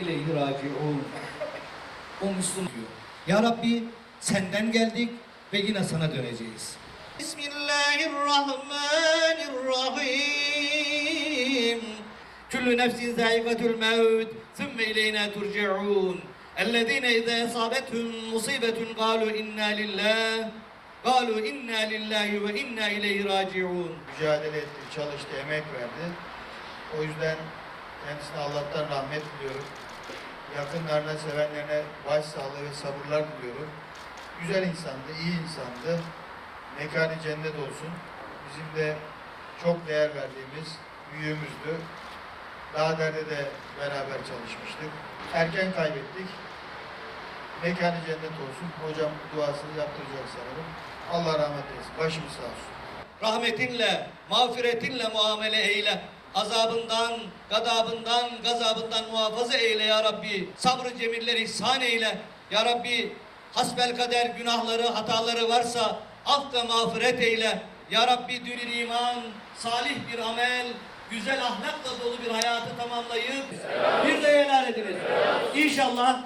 ileyhi raciun. O Müslüman diyor. Ya Rabbi senden geldik ve yine sana döneceğiz. Bismillahirrahmanirrahim. Kullu nefsin zâikatul mevt, thumme ileyna turci'un. İzâ esâbethum musîbetun gâlu inna lillah, gâlu inna lillahi ve inna ileyhi raciun. mücadele etti, çalıştı, emek verdi. O yüzden kendisine Allah'tan rahmet diliyorum. Yakınlarına, sevenlerine başsağlığı ve sabırlar diliyorum. Güzel insandı, iyi insandı. Mekanı cennet olsun. Bizim de çok değer verdiğimiz büyüğümüzdü. Daha derde de beraber çalışmıştık. Erken kaybettik. Mekanı cennet olsun. Hocam duasını yaptıracak sanırım. Allah rahmet eylesin. Başımız sağ olsun. rahmetinle, mağfiretinle muamele eyle. Azabından, gadabından, gazabından muhafaza eyle ya Rabbi. Sabrı cemiller ihsan eyle. Ya Rabbi hasbel kader günahları, hataları varsa af ve mağfiret eyle. Ya Rabbi dünür iman, salih bir amel, güzel ahlakla dolu bir hayatı tamamlayıp bir de helal ediniz. İnşallah